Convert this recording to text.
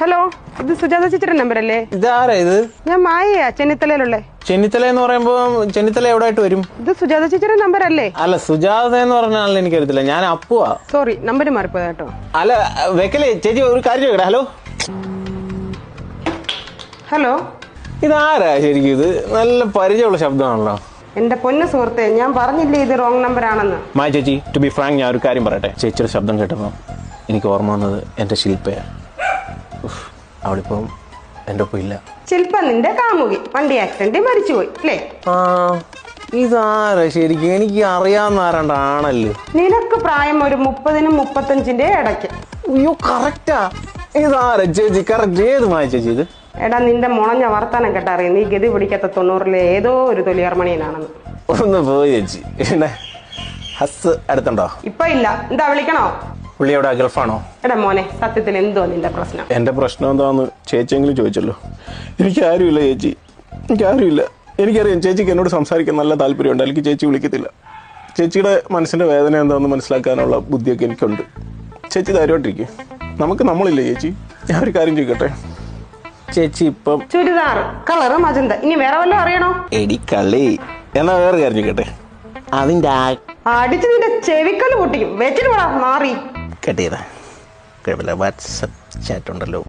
Hello ഇത് സുജാത ചേച്ചിയുടെ number അല്ലേ? ഇതാരാ ഇത്? ഞാൻ മായയാ ചെന്നിത്തലയിലുള്ളേ. ചെന്നിത്തല എന്ന് പറയുമ്പോ ചെന്നിത്തല എവിടെ ആയിട്ട് വരും? ഇത് സുജാത ചേച്ചിയുടെ നമ്പർ അല്ലേ? അല്ല സുജാത എന്ന് പറഞ്ഞാൽ എനിക്കറിയത്തില്ല ഞാൻ അപ്പുവാ. സോറി നമ്പർ മാറിപ്പോയത് കേട്ടോ. അല്ല വെക്കലേ ചേച്ചി ഒരു കാര്യം ചോദിക്കട്ടെ ഹലോ? ഹലോ? ഇതാരാ ശരിക്കും ഇത്? നല്ല പരിചയമുള്ള ശബ്ദമാണല്ലോ. എന്റെ പൊന്ന സുഹൃത്തെ ഞാൻ പറഞ്ഞില്ലേ ഇത് റോങ് നമ്പർ ആണെന്ന്? മായ ചേച്ചി ടു ബി ഫ്രാങ്ക് ഞാൻ ഒരു കാര്യം പറയട്ടെ. ചേച്ചിയുടെ ശബ്ദം കേട്ടപ്പോൾ എനിക്ക് ഓർമ്മ വന്നത് എന്റെ ശില്പയാണ് അവളിപ്പം എന്റെ ഒപ്പം ഇല്ല. ശില്പ നിന്റെ കാമുകി വണ്ടി ആക്സിഡന്റ് മരിച്ചുപോയി അല്ലേ? ആ ഇതാരാ ശരിക്കും? എനിക്ക് അറിയാവുന്ന ആരാണ്ടാണല്ലോ നിനക്ക് പ്രായം ഒരു മുപ്പതിനും മുപ്പത്തഞ്ചിന്റെ ഇടയ്ക്ക്. അയ്യോ കറക്റ്റാ ഇതാരാ ചേച്ചി? കറക്റ്റ് ഏത് മായ ചേച്ചി ഇത്? എടാ നിന്റെ മുളഞ്ഞ വർത്താനം കേട്ടറിയാം നീ ഗതി പിടിക്കാത്ത തൊണ്ണൂറിലെ ഏതോ ഒരു തൊലിയർമണിയനാണെന്ന്. ഒന്ന് പോയി ചേച്ചി. പിന്നെ ഹസ് അടുത്തുണ്ടോ? ഇപ്പൊ ഇല്ല. എന്താ വിളിക്കണോ? പുള്ളി എവിടെ? ഗൾഫാണോ? എടാ മോനെ സത്യത്തിൽ എന്തോ നിന്റെ പ്രശ്നം? എന്റെ പ്രശ്നം എന്താന്ന് ചേച്ചിയെങ്കിലും ചോദിച്ചല്ലോ. എനിക്ക് ആരുമില്ല ചേച്ചി. എനിക്ക് ആരുമില്ല. എനിക്കറിയാം ചേച്ചിക്ക് എന്നോട് സംസാരിക്കാൻ നല്ല താല്പര്യമുണ്ട്. എനിക്ക് ചേച്ചി വിളിക്കത്തില്ല. ചേച്ചിയുടെ മനസ്സിന്റെ വേദന എന്താണെന്ന് മനസ്സിലാക്കാനുള്ള ബുദ്ധിയൊക്കെ എനിക്കുണ്ട്. ചേച്ചി ധൈര്യമായിട്ടിരിക്കും. നമുക്ക് നമ്മളില്ല ചേച്ചി? ഞാൻ ഒരു കാര്യം ചോദിക്കട്ടെ? ചേച്ചി ഇപ്പം ചുരിദാർ കളറ് മജന്ത. ഇനി വേറെ വല്ലതും അറിയണോ? എടി കളി. എന്നാ വേറെ കാര്യം ചോദിക്കട്ടെ? അതിന്റെ അടിച്ച് നിന്റെ ചെവിക്കൽ പൊട്ടിക്കും. വെച്ചിട്ട് പോടാ മാറി. കട്ട് ചെയ്താ കുഴപ്പമില്ല വാട്സപ്പ് ചാറ്റ് ഉണ്ടല്ലോ